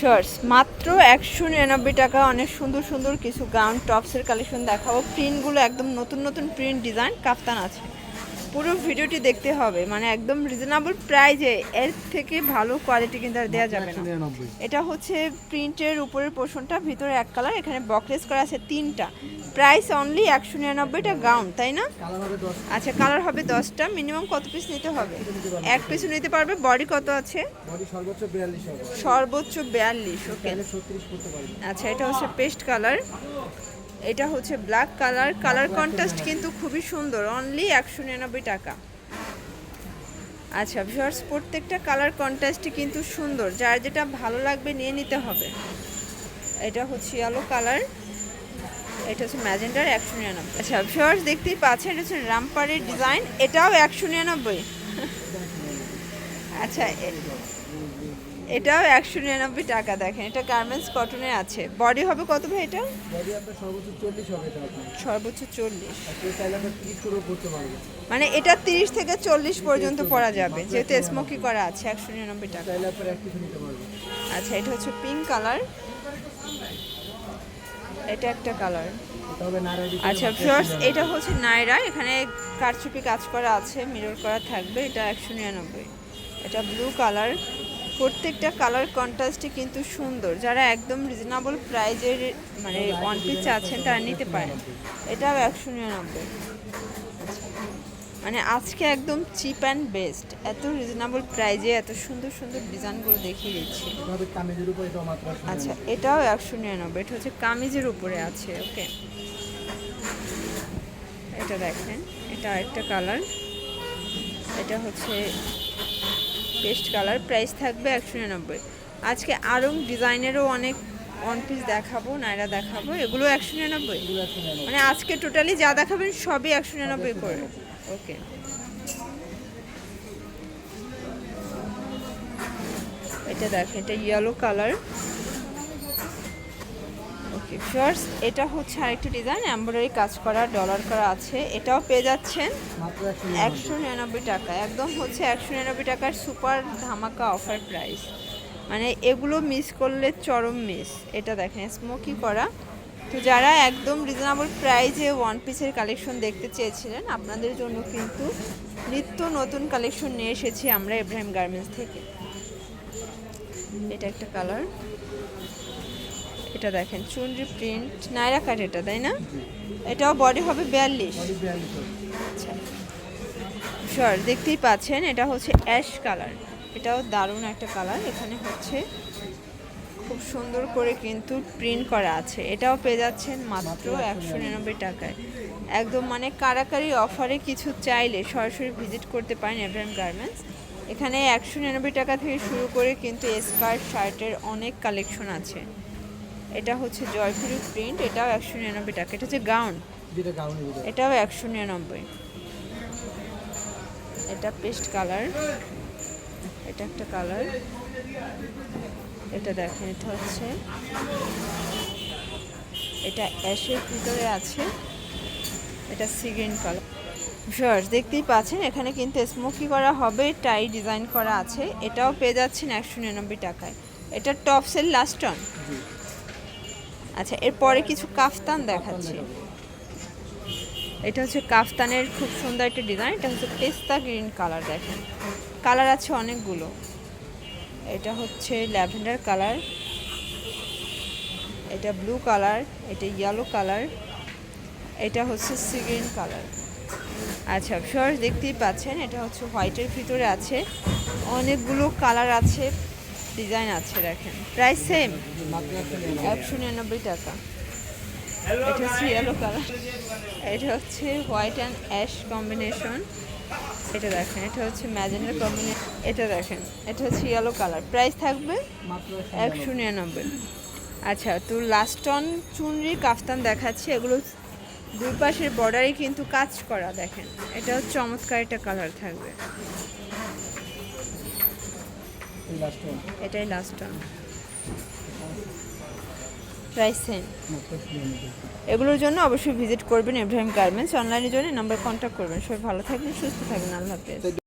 Shorts মাত্র একশো নিরানব্বই টাকা। অনেক সুন্দর সুন্দর কিছু গাউন টপসের কালেকশন দেখাবো। প্রিন্টগুলো একদম নতুন নতুন প্রিন্ট ডিজাইন কাফতান আছে। পুরো ভিডিওটি দেখতে হবে। মানে একদম রিজনেবল প্রাইজে এর থেকে ভালো কোয়ালিটি কিন্তু আর দেওয়া যাবে না। এটা হচ্ছে প্রিন্টের উপরের পোর্শনটা ভিতরে এক কালার এখানে বকলেস করা আছে তিনটা। প্রাইস অনলি একশো নিরানব্বইটা গাউন তাই না? আচ্ছা কালার হবে দশটা মিনিমাম কত পিস নিতে হবে? এক পিস নিতে পারবে বডি কত আছে? সর্বোচ্চ বিয়াল্লিশ ওকে আচ্ছা এটা হচ্ছে পেস্ট কালার এটা হচ্ছে ব্ল্যাক কালার কালার কন্ট্রাস্ট কিন্তু খুবই সুন্দর অনলি একশো নিরানব্বই টাকা। আচ্ছা ভিউয়ার্স প্রত্যেকটা কালার কন্ট্রাস্টই কিন্তু সুন্দর, যার যেটা ভালো লাগবে নিয়ে নিতে হবে। এটা হচ্ছে ইয়েলো কালার এটা হচ্ছে ম্যাজেন্ডার, একশো নিরানব্বই। আচ্ছা ভিউয়ার্স দেখতেই পাচ্ছেন, এটা হচ্ছে রামপারের ডিজাইন এটাও একশো নিরানব্বই। আচ্ছা এটাও একশো নিরানব্বই টাকা দেখেন এটা গার্মেন্টস কটনের আছে। বডি হবে কত ভাই এটা? সর্বোচ্চ চল্লিশ মানে এটা তিরিশ থেকে চল্লিশ পর্যন্ত পরা যাবে যেহেতু স্মোকি করা আছে একশো নিরানব্বই টাকা। আচ্ছা এটা হচ্ছে পিঙ্ক কালার এটা একটা কালার আচ্ছা ফিওর্স এটা হচ্ছে নাইরা। এখানে কারচুপি কাজ করা আছে মিরর করা থাকবে এটা একশো নিরানব্বই। এটা ব্লু কালার প্রত্যেকটা কালার কন্ট্রাস্টই কিন্তু সুন্দর। যারা একদম রিজনেবল প্রাইজের মানে ওয়ান পিস আছেন তারা নিতে পারেন। এটাও একশো নিরানব্বই। মানে আজকে একদম চিপ অ্যান্ড বেস্ট এত রিজনেবল প্রাইজে এত সুন্দর সুন্দর ডিজাইনগুলো দেখিয়ে দিচ্ছি। আচ্ছা এটাও একশো নিরানব্বই। এটা হচ্ছে কামিজের উপরে আছে ওকে এটা দেখেন এটা একটা কালার এটা হচ্ছে পেস্ট কালার প্রাইস থাকবে একশো নিরানব্বই। আজকে আরং ডিজাইনেরও অনেক ওয়ান পিস দেখাবো নাইরা দেখাবো, এগুলো একশো নিরানব্বই। মানে আজকে টোটালি যা দেখাবেন সবই একশো নিরানব্বই করে। ওকে এটা দেখেন, এটা ইয়েলো কালার ফার্স্ট এটা হচ্ছে আরেকটা ডিজাইন এমব্রয়ডারি কাজ করা ডলার করা আছে। এটাও পেয়ে যাচ্ছেন একশো নিরানব্বই টাকা। একদম হচ্ছে একশো নিরানব্বই টাকার সুপার ধামাকা অফার প্রাইস মানে এগুলো মিস করলে চরম মিস এটা দেখেন স্মোকি করা। তো যারা একদম রিজনেবল প্রাইজে ওয়ান পিসের কালেকশন দেখতে চেয়েছিলেন, আপনাদের জন্য কিন্তু নিত্য নতুন কালেকশন নিয়ে এসেছি আমরা ইব্রাহিম গার্মেন্টস থেকে। এটা একটা কালার এটা দেখেন, চুনরি প্রিন্ট নাইরা কাট এটা, তাই না? এটাও বডি হবে বিয়াল্লিশ। আচ্ছা। শর দেখতেই পাচ্ছেন, এটা হচ্ছে অ্যাশ কালার এটাও দারুণ একটা কালার এখানে হচ্ছে খুব সুন্দর করে কিন্তু প্রিন্ট করা আছে। এটাও পেয়ে যাচ্ছেন মাত্র একশো নিরানব্বই টাকায়। একদম মানে কারাকারি অফারে কিছু চাইলে সরাসরি ভিজিট করতে পারেন এভরান গার্মেন্টস এখানে একশো নিরানব্বই টাকা থেকে শুরু করে কিন্তু স্কার্ট শার্টের অনেক কালেকশন আছে। এটা হচ্ছে জয়পুরি প্রিন্ট এটাও একশো নিরানব্বই টাকা। এটা হচ্ছে গাউন এটাও একশো নিরানব্বই। এটা পেস্ট কালার এটা একটা কালার এটা দেখেন এটা হচ্ছে এটা অ্যাশের ভিতরে আছে। এটা সিগ্রিন কালার ভিউয়ার্স দেখতেই পাচ্ছেন এখানে কিন্তু স্মোকি করা হবে টাই ডিজাইন করা আছে। এটাও পেয়ে যাচ্ছেন একশো নিরানব্বই টাকায়। এটা টপসের লাস্ট অন আচ্ছা এরপরে কিছু কাফতান দেখাচ্ছি। এটা হচ্ছে কাফতানের খুব সুন্দর একটা ডিজাইন, এটা হচ্ছে পেস্তা গ্রিন কালার, দেখেন। কালার আছে অনেকগুলো। এটা হচ্ছে ল্যাভেন্ডার কালার, এটা ব্লু কালার, এটা ইয়েলো কালার, এটা হচ্ছে সি গ্রিন কালার। আচ্ছা ফিওর দেখতেই পাচ্ছেন, এটা হচ্ছে হোয়াইটের ভিতরে আছে। অনেকগুলো কালার আছে ডিজাইন আছে, দেখেন। Price same. একশো নিরানব্বই টাকা। এটা হচ্ছে ইয়েলো কালার এটা হচ্ছে হোয়াইট অ্যান্ড অ্যাশ কম্বিনেশন এটা দেখেন, এটা হচ্ছে ম্যাজেন্ডার কম্বিনেশন এটা দেখেন, এটা হচ্ছে ইয়েলো কালার প্রাইস থাকবে একশো নিরানব্বই। আচ্ছা তো লাস্ট অন চুনরি, কাফতান দেখাচ্ছি। এগুলো দুই পাশের বর্ডারে কিন্তু কাজ করা, দেখেন। এটা হচ্ছে চমৎকার একটা কালার থাকবে। এটাই লাস্ট এগুলোর জন্য অবশ্যই ভিজিট করবেন এব্রাহিম গার্মেন্টস অনলাইনের জন্য নাম্বার কন্ট্যাক্ট করবেন। সবাই ভালো থাকবেন, সুস্থ থাকবেন, আল্লাহ হাফেজ।